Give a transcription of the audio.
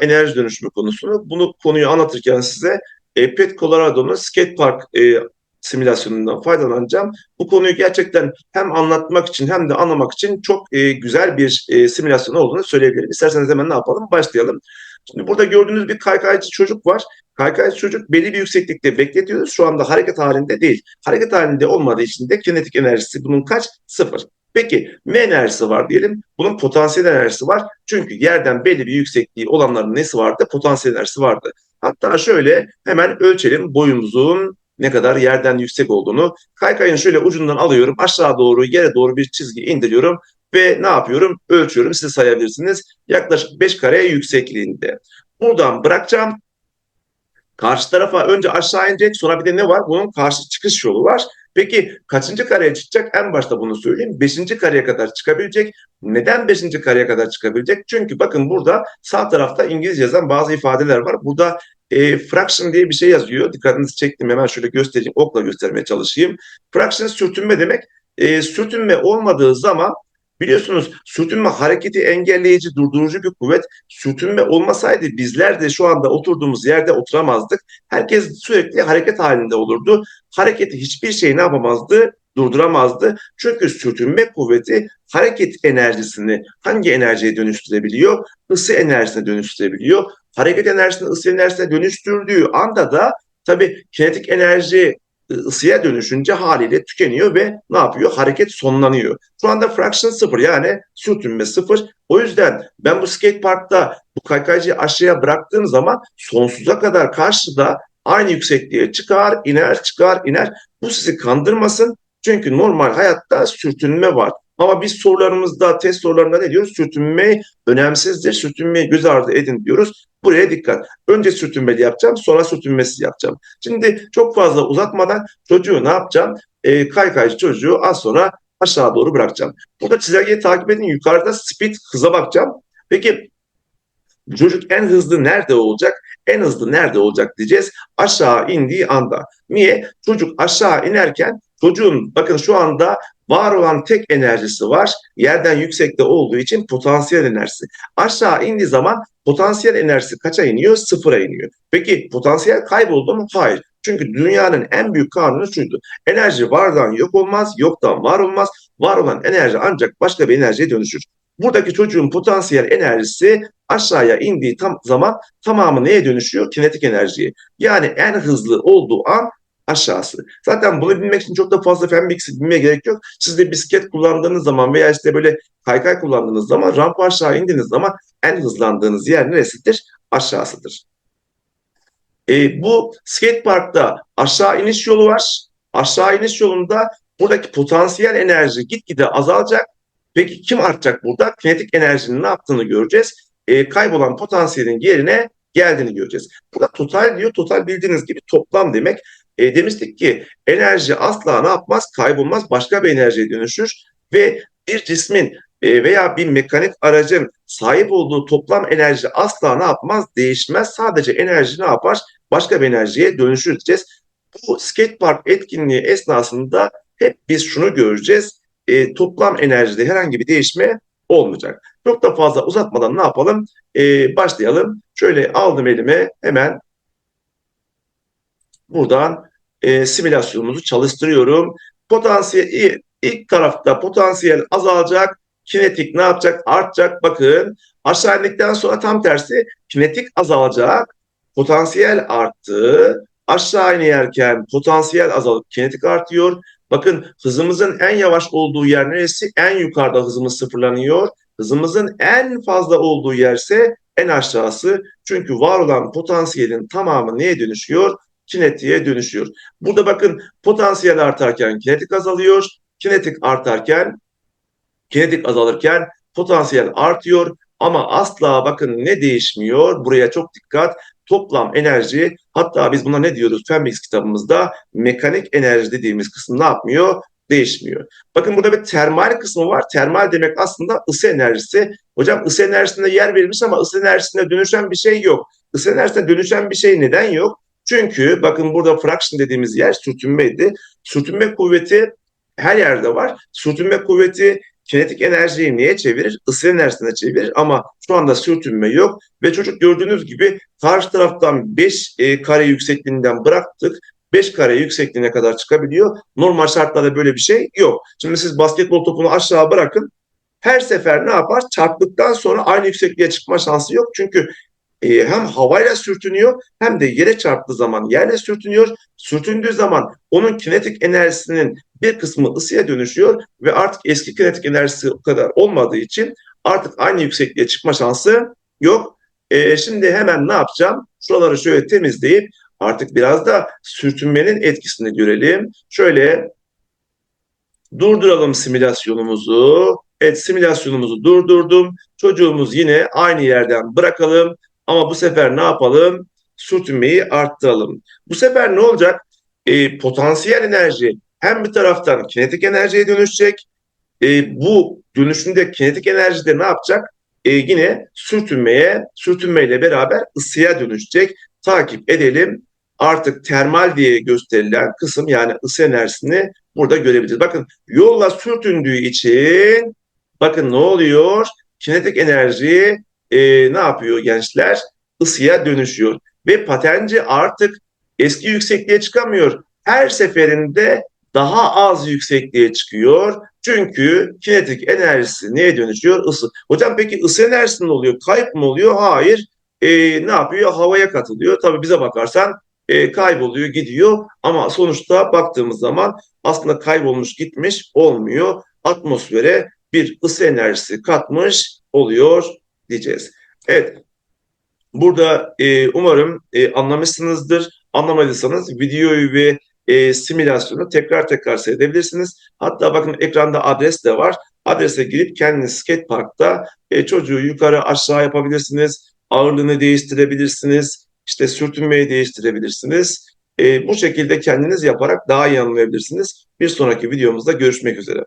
enerji dönüşümü konusunu. Bunu konuyu anlatırken size e, Pet Colorado'nun skate park e, simülasyonundan faydalanacağım. Bu konuyu gerçekten hem anlatmak için hem de anlamak için çok e, güzel bir e, simülasyon olduğunu söyleyebilirim. İsterseniz hemen ne yapalım? Başlayalım. Şimdi burada gördüğünüz bir kaykaycı çocuk var. Kaykaycı çocuk belli bir yükseklikte bekletiyoruz. Şu anda hareket halinde değil. Hareket halinde olmadığı için de kinetik enerjisi bunun kaç? Sıfır. Peki M enerjisi var diyelim. Bunun potansiyel enerjisi var. Çünkü yerden belli bir yüksekliği olanların nesi vardı? Potansiyel enerjisi vardı. Hatta şöyle hemen ölçelim boyumuzun ne kadar yerden yüksek olduğunu. Kaykayın şöyle ucundan alıyorum. Aşağı doğru yere doğru bir çizgi indiriyorum ve ne yapıyorum? Ölçüyorum. Siz sayabilirsiniz. Yaklaşık 5 kare yüksekliğinde. Buradan bırakacağım. Karşı tarafa önce aşağı inecek sonra bir de ne var? Bunun karşı çıkış yolu var. Peki kaçıncı kareye çıkacak? En başta bunu söyleyeyim. Beşinci kareye kadar çıkabilecek. Neden beşinci kareye kadar çıkabilecek? Çünkü bakın burada sağ tarafta İngilizce yazan bazı ifadeler var. Burada e, fraction diye bir şey yazıyor. Dikkatinizi çektim hemen şöyle göstereyim. Okla göstermeye çalışayım. Fraction sürtünme demek. E, sürtünme olmadığı zaman Biliyorsunuz sürtünme hareketi engelleyici, durdurucu bir kuvvet. Sürtünme olmasaydı bizler de şu anda oturduğumuz yerde oturamazdık. Herkes sürekli hareket halinde olurdu. Hareketi hiçbir şey ne yapamazdı? Durduramazdı. Çünkü sürtünme kuvveti hareket enerjisini hangi enerjiye dönüştürebiliyor? Isı enerjisine dönüştürebiliyor. Hareket enerjisini ısı enerjisine dönüştürdüğü anda da tabii kinetik enerji ısıya dönüşünce haliyle tükeniyor ve ne yapıyor? Hareket sonlanıyor. Şu anda fraction sıfır yani sürtünme sıfır. O yüzden ben bu skate parkta bu kaykaycıyı aşağıya bıraktığım zaman sonsuza kadar karşıda aynı yüksekliğe çıkar, iner, çıkar, iner. Bu sizi kandırmasın. Çünkü normal hayatta sürtünme var. Ama biz sorularımızda, test sorularında ne diyoruz? Sürtünme önemsizdir, sürtünmeyi göz ardı edin diyoruz. Buraya dikkat. Önce sürtünmeli yapacağım, sonra sürtünmesiz yapacağım. Şimdi çok fazla uzatmadan çocuğu ne yapacağım? E, kaykaycı çocuğu az sonra aşağı doğru bırakacağım. Burada çizelgeyi takip edin. Yukarıda speed hıza bakacağım. Peki çocuk en hızlı nerede olacak? En hızlı nerede olacak diyeceğiz. Aşağı indiği anda. Niye? Çocuk aşağı inerken çocuğun bakın şu anda var olan tek enerjisi var. Yerden yüksekte olduğu için potansiyel enerjisi. Aşağı indiği zaman potansiyel enerjisi kaça iniyor? Sıfıra iniyor. Peki potansiyel kayboldu mu? Hayır. Çünkü dünyanın en büyük kanunu şuydu. Enerji vardan yok olmaz, yoktan var olmaz. Var olan enerji ancak başka bir enerjiye dönüşür. Buradaki çocuğun potansiyel enerjisi aşağıya indiği tam zaman tamamı neye dönüşüyor? Kinetik enerjiye. Yani en hızlı olduğu an aşağısı. Zaten bunu bilmek için çok da fazla fen bilgisi bilmeye gerek yok. Siz de bisiklet kullandığınız zaman veya işte böyle kaykay kullandığınız zaman rampa aşağı indiğiniz zaman en hızlandığınız yer neresidir? Aşağısıdır. E, bu skate parkta aşağı iniş yolu var. Aşağı iniş yolunda buradaki potansiyel enerji gitgide azalacak. Peki kim artacak burada? Kinetik enerjinin ne yaptığını göreceğiz. E, kaybolan potansiyelin yerine geldiğini göreceğiz. Burada total diyor. Total bildiğiniz gibi toplam demek. E, demiştik ki enerji asla ne yapmaz? Kaybolmaz. Başka bir enerjiye dönüşür. Ve bir cismin e, veya bir mekanik aracın sahip olduğu toplam enerji asla ne yapmaz? Değişmez. Sadece enerji ne yapar? Başka bir enerjiye dönüşür diyeceğiz. Bu skate park etkinliği esnasında hep biz şunu göreceğiz. E, toplam enerjide herhangi bir değişme olmayacak. Çok da fazla uzatmadan ne yapalım? E, başlayalım. Şöyle aldım elime hemen buradan e, simülasyonumuzu çalıştırıyorum. Potansiyel ilk tarafta potansiyel azalacak. Kinetik ne yapacak? Artacak. Bakın aşağı indikten sonra tam tersi kinetik azalacak. Potansiyel arttı. Aşağı inerken potansiyel azalıp kinetik artıyor. Bakın hızımızın en yavaş olduğu yer neresi? En yukarıda hızımız sıfırlanıyor. Hızımızın en fazla olduğu yerse en aşağısı. Çünkü var olan potansiyelin tamamı neye dönüşüyor? Kinetiğe dönüşüyor. Burada bakın potansiyel artarken kinetik azalıyor. Kinetik artarken, kinetik azalırken potansiyel artıyor. Ama asla bakın ne değişmiyor? Buraya çok dikkat. Toplam enerji hatta biz buna ne diyoruz Fenmix kitabımızda mekanik enerji dediğimiz kısım ne yapmıyor? Değişmiyor. Bakın burada bir termal kısmı var. Termal demek aslında ısı enerjisi. Hocam ısı enerjisine yer verilmiş ama ısı enerjisine dönüşen bir şey yok. Isı enerjisine dönüşen bir şey neden yok? Çünkü bakın burada fraction dediğimiz yer sürtünmeydi. Sürtünme kuvveti her yerde var. Sürtünme kuvveti kinetik enerjiyi neye çevirir? Isı enerjisine çevirir ama şu anda sürtünme yok ve çocuk gördüğünüz gibi karşı taraftan 5 e, kare yüksekliğinden bıraktık. 5 kare yüksekliğine kadar çıkabiliyor. Normal şartlarda böyle bir şey yok. Şimdi siz basketbol topunu aşağı bırakın. Her sefer ne yapar? Çarptıktan sonra aynı yüksekliğe çıkma şansı yok. Çünkü e, hem havayla sürtünüyor hem de yere çarptığı zaman yerle sürtünüyor. Sürtündüğü zaman onun kinetik enerjisinin bir kısmı ısıya dönüşüyor ve artık eski kinetik enerjisi o kadar olmadığı için artık aynı yüksekliğe çıkma şansı yok. E, şimdi hemen ne yapacağım? Şuraları şöyle temizleyip artık biraz da sürtünmenin etkisini görelim. Şöyle durduralım simülasyonumuzu. Evet simülasyonumuzu durdurdum. Çocuğumuz yine aynı yerden bırakalım. Ama bu sefer ne yapalım? Sürtünmeyi arttıralım. Bu sefer ne olacak? E, potansiyel enerji hem bir taraftan kinetik enerjiye dönüşecek. E, bu dönüşümde kinetik enerji de ne yapacak? E, yine sürtünmeye, sürtünmeyle beraber ısıya dönüşecek. Takip edelim. Artık termal diye gösterilen kısım yani ısı enerjisini burada görebiliriz. Bakın yolla sürtündüğü için bakın ne oluyor? Kinetik enerji e, ne yapıyor gençler? Isıya dönüşüyor. Ve patenci artık eski yüksekliğe çıkamıyor. Her seferinde daha az yüksekliğe çıkıyor. Çünkü kinetik enerjisi neye dönüşüyor? Isı. Hocam peki ısı enerjisi ne oluyor? Kayıp mı oluyor? Hayır. E, ne yapıyor? Havaya katılıyor. Tabii bize bakarsan e, kayboluyor, gidiyor. Ama sonuçta baktığımız zaman aslında kaybolmuş, gitmiş olmuyor. Atmosfere bir ısı enerjisi katmış oluyor diyeceğiz. Evet. Burada e, umarım e, anlamışsınızdır. Anlamadıysanız videoyu ve e, simülasyonu tekrar tekrar seyredebilirsiniz. Hatta bakın ekranda adres de var. Adrese girip kendiniz skateparkta e, çocuğu yukarı aşağı yapabilirsiniz. Ağırlığını değiştirebilirsiniz. İşte sürtünmeyi değiştirebilirsiniz. E, bu şekilde kendiniz yaparak daha iyi anlayabilirsiniz. Bir sonraki videomuzda görüşmek üzere.